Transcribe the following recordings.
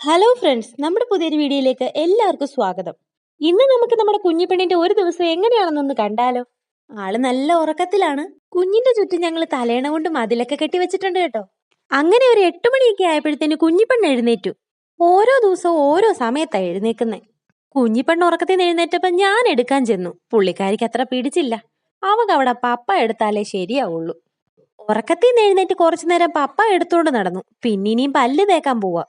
Hello friends നമ്മുടെ പുതിയൊരു വീഡിയോയിലേക്ക് എല്ലാവർക്കും സ്വാഗതം. ഇന്ന് നമുക്ക് നമ്മുടെ കുഞ്ഞിപ്പെണ്ണിന്റെ ഒരു ദിവസം എങ്ങനെയാണെന്നൊന്ന് കണ്ടാലോ? ആൾ നല്ല ഉറക്കത്തിലാണ്. കുഞ്ഞിന്റെ ചുറ്റും ഞങ്ങൾ തലേണ കൊണ്ട് മതിലൊക്കെ കെട്ടി വെച്ചിട്ടുണ്ട് കേട്ടോ. അങ്ങനെ ഒരു എട്ട് മണിയൊക്കെ ആയപ്പോഴത്തേന് കുഞ്ഞിപ്പെണ്ണ് എഴുന്നേറ്റു. ഓരോ ദിവസവും ഓരോ സമയത്താണ് എഴുന്നേക്കുന്നേ. കുഞ്ഞിപ്പെണ്ണ് ഉറക്കത്തിൽ നിന്ന് എഴുന്നേറ്റപ്പോ ഞാൻ എടുക്കാൻ ചെന്നു. പുള്ളിക്കാരിക്ക് അത്ര പിടിച്ചില്ല. അവക്ക് അവിടെ പപ്പ എടുത്താലേ ശരിയാവുള്ളൂ. ഉറക്കത്തിൽ നിന്ന് എഴുന്നേറ്റ് കുറച്ചു നേരം പപ്പ എടുത്തുകൊണ്ട് നടന്നു. പിന്നിനിയും പല്ല് തേക്കാൻ പോവാ.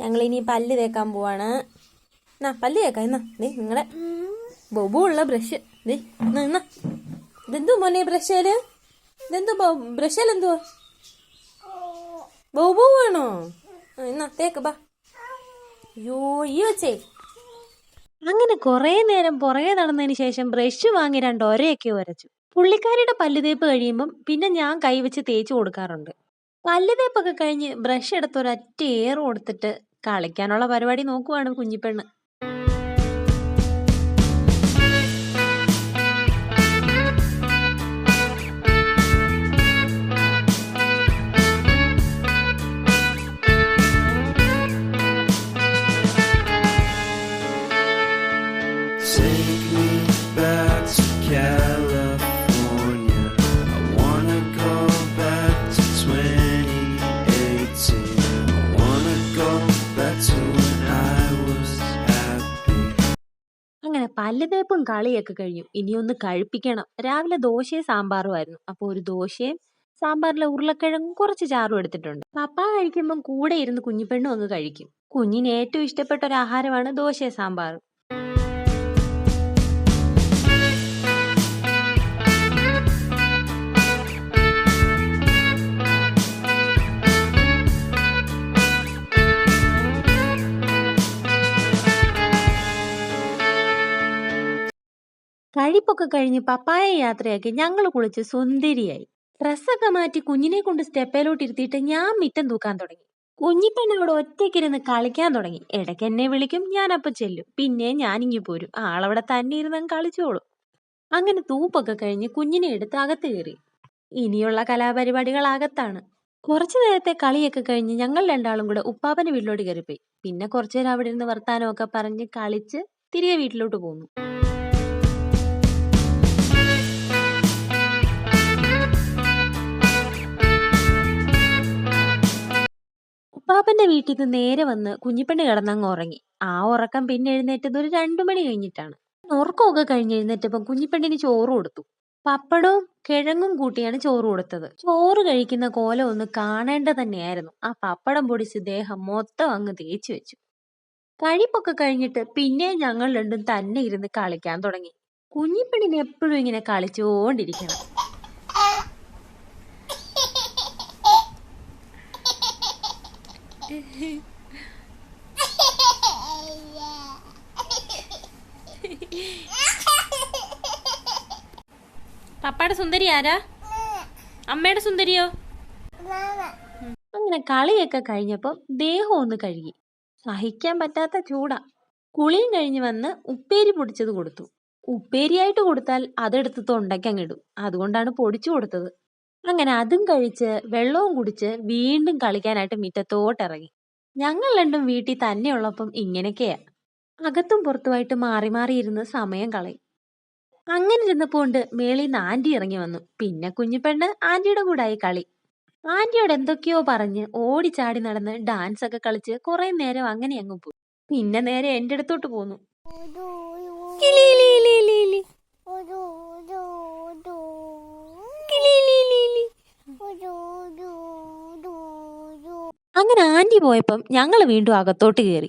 ഞങ്ങൾ ഇനി പല്ല് തേക്കാൻ പോവാണ്. എന്നാ പല്ല് തേക്കാം എന്നാ ദേ നിങ്ങളെ ബൊബു ഉള്ള ബ്രഷ് ദേ എന്നാ ഇതെന്തു മോനെ ബ്രഷേൽ? ഇതെന്തു ബ്രഷേൽ എന്തുവാ? ബൊബു വേണോ എന്നാ തേക്ക് ബാ. യോ ഈ വെച്ചേ. അങ്ങനെ കുറേ നേരം പുറകെ നടന്നതിന് ശേഷം ബ്രഷ് വാങ്ങി രണ്ട് ഒരയൊക്കെ ഉരച്ചു പുള്ളിക്കാരിയുടെ പല്ല് തേപ്പ് കഴിയുമ്പം പിന്നെ ഞാൻ കൈവച്ച് തേച്ച് കൊടുക്കാറുണ്ട്. പല്ല് തേപ്പൊക്കെ കഴിഞ്ഞ് ബ്രഷ് എടുത്ത് ഒരൊറ്റ ഏറ് കൊടുത്തിട്ട് കളിക്കാനുള്ള പരിപാടി നോക്കുവാണ് കുഞ്ഞിപ്പെണ്ണ്. അങ്ങനെ പല്ല് തേപ്പും കളിയൊക്കെ കഴിഞ്ഞു. ഇനി ഒന്ന് കഴിപ്പിക്കണം. രാവിലെ ദോശയും സാമ്പാറും അപ്പോൾ ഒരു ദോശയും സാമ്പാറിലെ ഉരുളക്കിഴങ്ങും കുറച്ച് ചാറും എടുത്തിട്ടുണ്ട്. പപ്പ കഴിക്കുമ്പം കൂടെ ഇരുന്ന് കുഞ്ഞിപ്പെണ്ണും അങ്ങ് കഴിക്കും. കുഞ്ഞിന് ഏറ്റവും ഇഷ്ടപ്പെട്ട ഒരു ആഹാരമാണ് ദോശയും സാമ്പാറും. കഴിപ്പൊക്കെ കഴിഞ്ഞ് പപ്പായ യാത്രയാക്കി ഞങ്ങൾ കുളിച്ച് സുന്ദരിയായി. ഡ്രസ്സൊക്കെ മാറ്റി കുഞ്ഞിനെ കൊണ്ട് സ്റ്റെപ്പേലോട്ട് ഇരുത്തിയിട്ട് ഞാൻ മിറ്റം തൂക്കാൻ തുടങ്ങി. കുഞ്ഞിപ്പെണ്ണോട് ഒറ്റയ്ക്കിരുന്ന് കളിക്കാൻ തുടങ്ങി. ഇടയ്ക്ക് എന്നെ വിളിക്കും ഞാൻ അപ്പം ചെല്ലും. പിന്നെ ഞാൻ ഞാനിങ്ങി പോരും. ആളവിടെ തന്നെ ഇരുന്ന് കളിച്ചോളും. അങ്ങനെ തൂപ്പൊക്കെ കഴിഞ്ഞ് കുഞ്ഞിനെ എടുത്ത് അകത്ത് കയറി. ഇനിയുള്ള കലാപരിപാടികൾ അകത്താണ് കുറച്ചു നേരത്തെ കളിയൊക്കെ കഴിഞ്ഞ് ഞങ്ങൾ രണ്ടാളും കൂടെ ഉപ്പാപ്പന്റെ വീട്ടിലോട്ട് കയറിപ്പോയി. പിന്നെ കുറച്ചു നേരം അവിടെ ഇരുന്ന് വർത്താനമൊക്കെ പറഞ്ഞ് കളിച്ച് തിരികെ വീട്ടിലോട്ട് പോന്നു. ഉപ്പാപ്പന്റെ വീട്ടിൽ നിന്ന് നേരെ വന്ന് കുഞ്ഞിപ്പെണ്ണ് കിടന്നങ്ങ് ഉറങ്ങി. ആ ഉറക്കം പിന്നെ എഴുന്നേറ്റത് ഒരു രണ്ടു മണി കഴിഞ്ഞിട്ടാണ്. ഉറക്കമൊക്കെ കഴിഞ്ഞ് എഴുന്നേറ്റപ്പം കുഞ്ഞിപ്പെണ്ണിന് ചോറ് കൊടുത്തു. പപ്പടവും കിഴങ്ങും കൂട്ടിയാണ് ചോറ് കൊടുത്തത്. ചോറ് കഴിക്കുന്ന കോലം ഒന്ന് കാണേണ്ട തന്നെയായിരുന്നു. ആ പപ്പടം പൊടിച്ച് ദേഹം മൊത്തം അങ്ങ് തേച്ചു വെച്ചു. കഴിപ്പൊക്കെ കഴിഞ്ഞിട്ട് പിന്നെ ഞങ്ങൾ രണ്ടും തന്നെ ഇരുന്ന് കളിക്കാൻ തുടങ്ങി. കുഞ്ഞിപ്പെണ്ണിന് എപ്പോഴും ഇങ്ങനെ കളിച്ചുകൊണ്ടിരിക്കണം പപ്പയുടെ സുന്ദരി ആരാ? അമ്മയുടെ സുന്ദരിയോ? അങ്ങനെ കളിയൊക്കെ കഴിഞ്ഞപ്പോൾ ദേഹം ഒന്ന് കഴുകി. സഹിക്കാൻ പറ്റാത്ത ചൂടാ. കുളിയും കഴിഞ്ഞ് വന്ന് ഉപ്പേരി പൊടിച്ചത് കൊടുത്തു. ഉപ്പേരിയായിട്ട് കൊടുത്താൽ അതെടുത്ത് തൊണ്ടയ്ക്കങ്ങിടും അതുകൊണ്ടാണ് പൊടിച്ചു കൊടുത്തത്. അങ്ങനെ അതും കഴിച്ച് വെള്ളവും കുടിച്ച് വീണ്ടും കളിക്കാനായിട്ട് മിറ്റത്തോട്ടിറങ്ങി. ഞങ്ങൾ രണ്ടും വീട്ടിൽ തന്നെയുള്ളപ്പം ഇങ്ങനെയൊക്കെയാ. അകത്തും പുറത്തുമായിട്ട് മാറി മാറി ഇരുന്ന് സമയം കളയും. അങ്ങനെ ഇരുന്നപ്പോണ്ട് മേളിൽ നിന്ന് ഇറങ്ങി വന്നു. പിന്നെ കുഞ്ഞിപ്പെണ്ണ് ആന്റിയുടെ കൂടായി കളി. ആന്റിയോട് എന്തൊക്കെയോ പറഞ്ഞ് ഓടിച്ചാടി നടന്ന് ഡാൻസ് ഒക്കെ കളിച്ച് കുറെ നേരം അങ്ങനെ അങ്ങ് പോയി. പിന്നെ നേരെ എന്റെ അടുത്തോട്ട് പോന്നു. ആന്റി പോയപ്പം ഞങ്ങൾ വീണ്ടും അകത്തോട്ട് കയറി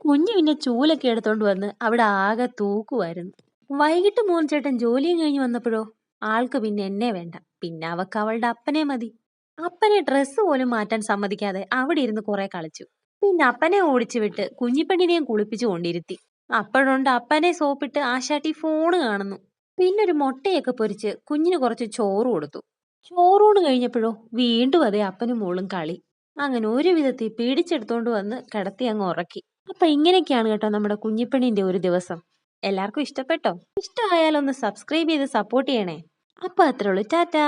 കുഞ്ഞു പിന്നെ ചൂലൊക്കെ എടുത്തോണ്ട് വന്ന് അവിടെ ആകെ തൂക്കുമായിരുന്നു വൈകിട്ട് മോൻ ചേട്ടൻ ജോലിയും കഴിഞ്ഞ് വന്നപ്പോഴോ ആൾക്ക് പിന്നെ എന്നെ വേണ്ട. പിന്നെ അവക്ക് അവളുടെ അപ്പനെ മതി. അപ്പനെ ഡ്രസ്സ് പോലും മാറ്റാൻ സമ്മതിക്കാതെ അവിടെ ഇരുന്ന് കുറെ കളിച്ചു. പിന്നെ അപ്പനെ ഓടിച്ചു വിട്ട് കുഞ്ഞിപ്പെണ്ണിനെയും കുളിപ്പിച്ചു കൊണ്ടിരുത്തി. അപ്പോഴുണ്ട് അപ്പനെ സോപ്പിട്ട് ആശാട്ടി ഫോണ് കാണുന്നു. പിന്നെ ഒരു മുട്ടയൊക്കെ പൊരിച്ച് കുഞ്ഞിന് കുറച്ച് ചോറ് കൊടുത്തു. ചോറൂണ് കഴിഞ്ഞപ്പോഴോ വീണ്ടും അതേ അപ്പനും മോളും കളി. അങ്ങനെ ഒരു വിധത്തിൽ പീഡിച്ചെടുത്തോണ്ട് വന്ന് കിടത്തി അങ്ങ് ഉറക്കി. അപ്പൊ ഇങ്ങനെയൊക്കെയാണ് കേട്ടോ നമ്മുടെ കുഞ്ഞിപ്പണിന്റെ ഒരു ദിവസം. എല്ലാവർക്കും ഇഷ്ടപ്പെട്ടോ? ഇഷ്ടമായാലൊന്ന് സബ്സ്ക്രൈബ് ചെയ്ത് സപ്പോർട്ട് ചെയ്യണേ. അപ്പൊ അത്രേ ഉള്ളൂ. ടാറ്റാ.